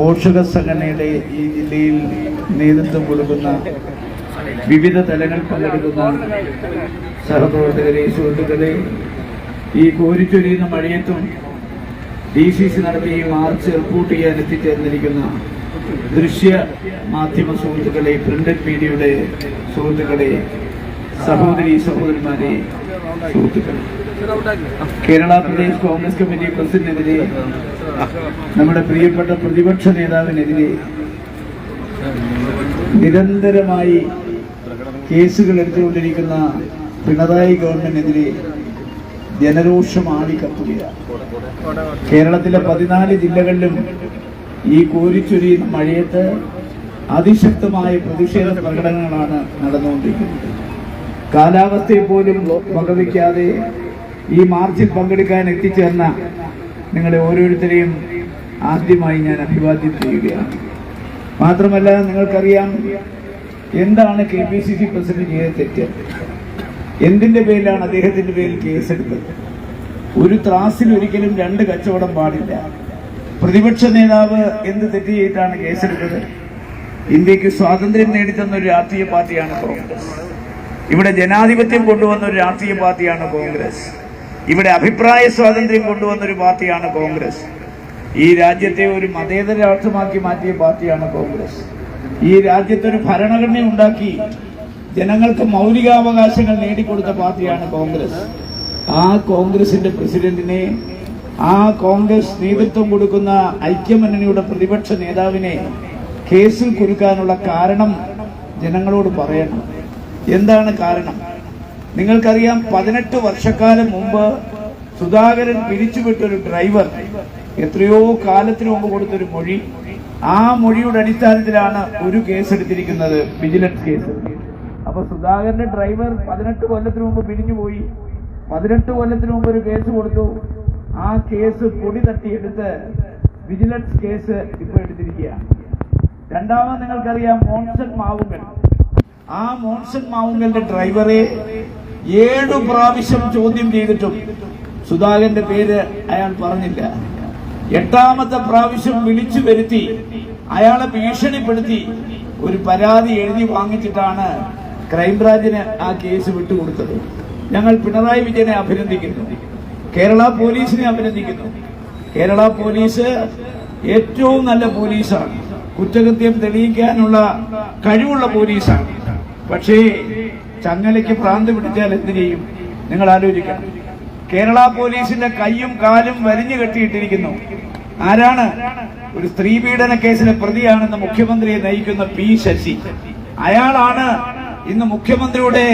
പോഷക സംഘടനയുടെ ഈ ജില്ലയിൽ നേതൃത്വം കൊടുക്കുന്ന വിവിധ തലങ്ങൾ പങ്കെടുക്കുന്ന സഹപ്രവർത്തകരെ സുഹൃത്തുക്കളെ ഈ കോരിച്ചൊരിയുന്ന മഴയത്തും ഡി സി സി നടത്തിയ ഈ മാർച്ച് റിപ്പോർട്ട് ചെയ്യാൻ എത്തിച്ചേർന്നിരിക്കുന്ന ദൃശ്യ മാധ്യമ സുഹൃത്തുക്കളെ പ്രിന്റഡ് മീഡിയയുടെ സുഹൃത്തുക്കളെ സഹോദരി സഹോദരന്മാരെ കേരള പ്രദേശ് കോൺഗ്രസ് കമ്മിറ്റി പ്രസിഡന്റിനെതിരെ നമ്മുടെ പ്രിയപ്പെട്ട പ്രതിപക്ഷ നേതാവിനെതിരെ നിരന്തരമായി കേസുകൾ എടുത്തുകൊണ്ടിരിക്കുന്ന പിണറായി ഗവൺമെന്റിനെതിരെ ജനരോഷം ആളിക്കത്തുകയാണ്. കേരളത്തിലെ പതിനാല് ജില്ലകളിലും ഈ കോരിച്ചൊരിയുന്ന മഴയത്ത് അതിശക്തമായ പ്രതിഷേധ പ്രകടനങ്ങളാണ് നടന്നുകൊണ്ടിരിക്കുന്നത്. കാലാവസ്ഥയെ പോലും വകവയ്ക്കാതെ ഈ മാർച്ചിൽ പങ്കെടുക്കാൻ എത്തിച്ചേർന്ന നിങ്ങളെ ഓരോരുത്തരെയും ആദ്യമായി ഞാൻ അഭിവാദ്യം ചെയ്യുകയാണ്. മാത്രമല്ല നിങ്ങൾക്കറിയാം എന്താണ് K P C C president ചെയ്ത തെറ്റ്? എന്തിന്റെ പേരിലാണ് അദ്ദേഹത്തിന്റെ പേരിൽ കേസെടുത്തത്? ഒരു ത്രാസിൽ ഒരിക്കലും രണ്ട് കച്ചവടം പാടില്ല. പ്രതിപക്ഷ നേതാവ് എന്ത് തെറ്റ് ചെയ്തിട്ടാണ് കേസെടുത്തത്? ഇന്ത്യയ്ക്ക് സ്വാതന്ത്ര്യം നേടിത്തന്ന ഒരു രാഷ്ട്രീയ പാർട്ടിയാണ് കോൺഗ്രസ്. ഇവിടെ ജനാധിപത്യം കൊണ്ടുവന്ന ഒരു രാഷ്ട്രീയ പാർട്ടിയാണ് കോൺഗ്രസ്. ഇവിടെ അഭിപ്രായ സ്വാതന്ത്ര്യം കൊണ്ടുവന്ന ഒരു പാർട്ടിയാണ് കോൺഗ്രസ്. ഈ രാജ്യത്തെ ഒരു മതേതര രാഷ്ട്രമാക്കി മാറ്റിയ പാർട്ടിയാണ് കോൺഗ്രസ്. ഈ രാജ്യത്തൊരു ഭരണഘടന ഉണ്ടാക്കി ജനങ്ങൾക്ക് മൗലികാവകാശങ്ങൾ നേടിക്കൊടുത്ത പാർട്ടിയാണ് കോൺഗ്രസ്. ആ കോൺഗ്രസിന്റെ പ്രസിഡന്റിനെ ആ കോൺഗ്രസ് നേതൃത്വം കൊടുക്കുന്ന ഐക്യമുന്നണിയുടെ പ്രതിപക്ഷ നേതാവിനെ കേസിൽ കുരുക്കാനുള്ള കാരണം ജനങ്ങളോട് പറയണം. എന്താണ് കാരണം? നിങ്ങൾക്കറിയാം പതിനെട്ട് വർഷക്കാലം മുമ്പ് സുധാകരൻ പിരിച്ചുവിട്ടൊരു ഡ്രൈവർ എത്രയോ കാലത്തിന് മുമ്പ് കൊടുത്തൊരു മൊഴി. ആ മൊഴിയുടെ അടിസ്ഥാനത്തിലാണ് ഒരു കേസ് എടുത്തിരിക്കുന്നത് വിജിലൻസ് കേസ്. അപ്പൊ സുധാകരന്റെ ഡ്രൈവർ പതിനെട്ട് കൊല്ലത്തിന് മുമ്പ് പിരിഞ്ഞുപോയി പതിനെട്ട് കൊല്ലത്തിന് മുമ്പ് ഒരു കേസ് കൊടുത്തു. ആ കേസ് പൊടി തട്ടിയെടുത്ത് വിജിലൻസ് കേസ് ഇപ്പൊ എടുത്തിരിക്കുകയാണ്. രണ്ടാമത് നിങ്ങൾക്കറിയാം മോൺസൺ മാവുങ്കൽ. ആ മോൺസൺ മാവുങ്കലിന്റെ ഡ്രൈവറെ ഏഴു പ്രാവശ്യം ചോദ്യം ചെയ്തിട്ടും സുധാകരന്റെ പേര് അയാൾ പറഞ്ഞില്ല. എട്ടാമത്തെ പ്രാവശ്യം വിളിച്ചു വരുത്തി അയാളെ ഭീഷണിപ്പെടുത്തി ഒരു പരാതി എഴുതി വാങ്ങിച്ചിട്ടാണ് ക്രൈംബ്രാഞ്ചിന് ആ കേസ് വിട്ടുകൊടുത്തത്. ഞങ്ങൾ പിണറായി വിജയനെ അഭിനന്ദിക്കുന്നു. കേരള പോലീസിനെ അഭിനന്ദിക്കുന്നു. കേരള പോലീസ് ഏറ്റവും നല്ല പോലീസാണ്. കുറ്റകൃത്യം തെളിയിക്കാനുള്ള കഴിവുള്ള പോലീസാണ്. പക്ഷേ ചങ്ങലയ്ക്ക് ഭ്രാന്ത് പിടിച്ചാൽ എന്ത് ചെയ്യും? നിങ്ങൾ ആലോചിക്കണം. കേരള പോലീസിന്റെ കൈയും കാലും വരിഞ്ഞു കെട്ടിയിട്ടിരിക്കുന്നു. ആരാണ്? ഒരു സ്ത്രീ പീഡന കേസിലെ പ്രതിയാണെന്ന് മുഖ്യമന്ത്രിയെ നയിക്കുന്ന പി ശശി. അയാളാണ് ഇന്ന് മുഖ്യമന്ത്രിയുടെ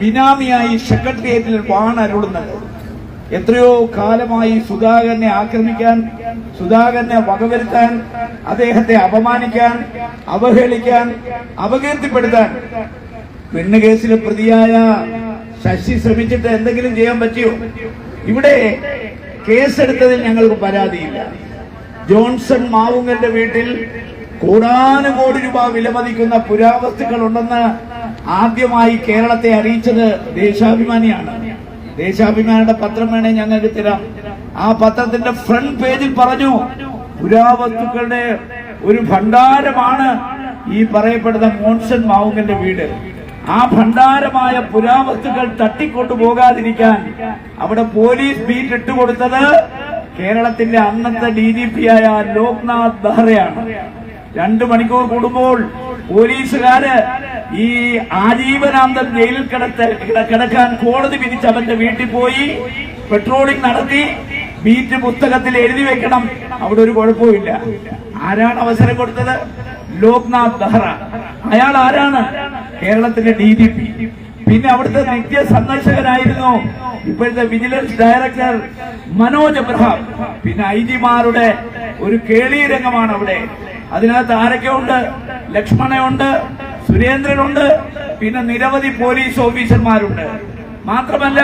ബിനാമിയായി സെക്രട്ടേറിയറ്റിൽ വാണരുളുന്നത് എത്രയോ കാലമായി സുധാകരനെ ആക്രമിക്കാൻ സുധാകരനെ വകവരുത്താൻ അദ്ദേഹത്തെ അപമാനിക്കാൻ അവഹേളിക്കാൻ അപകീർത്തിപ്പെടുത്താൻ പെണ്ണ് കേസിലെ പ്രതിയായ ശശി ശ്രമിച്ചിട്ട് എന്തെങ്കിലും ചെയ്യാൻ പറ്റിയോ? ഇവിടെ കേസെടുത്തതിൽ ഞങ്ങൾക്ക് പരാതിയില്ല. ജോൺസൺ മാവുങ്ങന്റെ വീട്ടിൽ കോടാനുകോടി രൂപ വിലമതിക്കുന്ന പുരാവസ്തുക്കൾ ഉണ്ടെന്ന് ആദ്യമായി കേരളത്തെ അറിയിച്ചത് ദേശാഭിമാനിയാണ്. ദേശാഭിമാനിയുടെ പത്രം വേണേ ഞങ്ങൾക്ക് തരാം. ആ പത്രത്തിന്റെ ഫ്രണ്ട് പേജിൽ പറഞ്ഞു പുരാവസ്തുക്കളുടെ ഒരു ഭണ്ഡാരമാണ് ഈ പറയപ്പെടുന്ന മോൺസൺ മാവുങ്ങന്റെ വീട്. ആ ഭണ്ഡാരമായ പുരാവസ്തുക്കൾ തട്ടിക്കൊണ്ടു പോകാതിരിക്കാൻ അവിടെ പോലീസ് ബീറ്റ് ഇട്ടുകൊടുത്തത് കേരളത്തിന്റെ അന്നത്തെ ഡി ജി പി ആയ ലോക്നാഥ് ബെഹ്റയാണ്. രണ്ടു മണിക്കൂർ കൂടുമ്പോൾ പോലീസുകാര് ഈ ആജീവനാന്തം ജയിലിൽ കിടത്ത കിടക്കാൻ കോടതി വിധിച്ച് അവന്റെ വീട്ടിൽ പോയി പെട്രോളിംഗ് നടത്തി ബീറ്റ് പുസ്തകത്തിൽ എഴുതി വെക്കണം. അവിടെ ഒരു കുഴപ്പമില്ല ആരാണ് അവസരം കൊടുത്തത്? ലോക്നാഥ് ബെഹ്റ. അയാൾ ആരാണ്? കേരളത്തിന്റെ ഡി ജി പി പിന്നെ അവിടുത്തെ നിത്യ സന്ദർശകനായിരുന്നു ഇപ്പോഴത്തെ വിജിലൻസ് ഡയറക്ടർ മനോജ് അബ്രഹാം. പിന്നെ ഐ ജിമാരുടെ ഒരു കേളീരംഗമാണ് അവിടെ. അതിനകത്ത് ആരൊക്കെ ഉണ്ട് ലക്ഷ്മണയുണ്ട് സുരേന്ദ്രനുണ്ട് പിന്നെ നിരവധി പോലീസ് ഓഫീസർമാരുണ്ട്. മാത്രമല്ല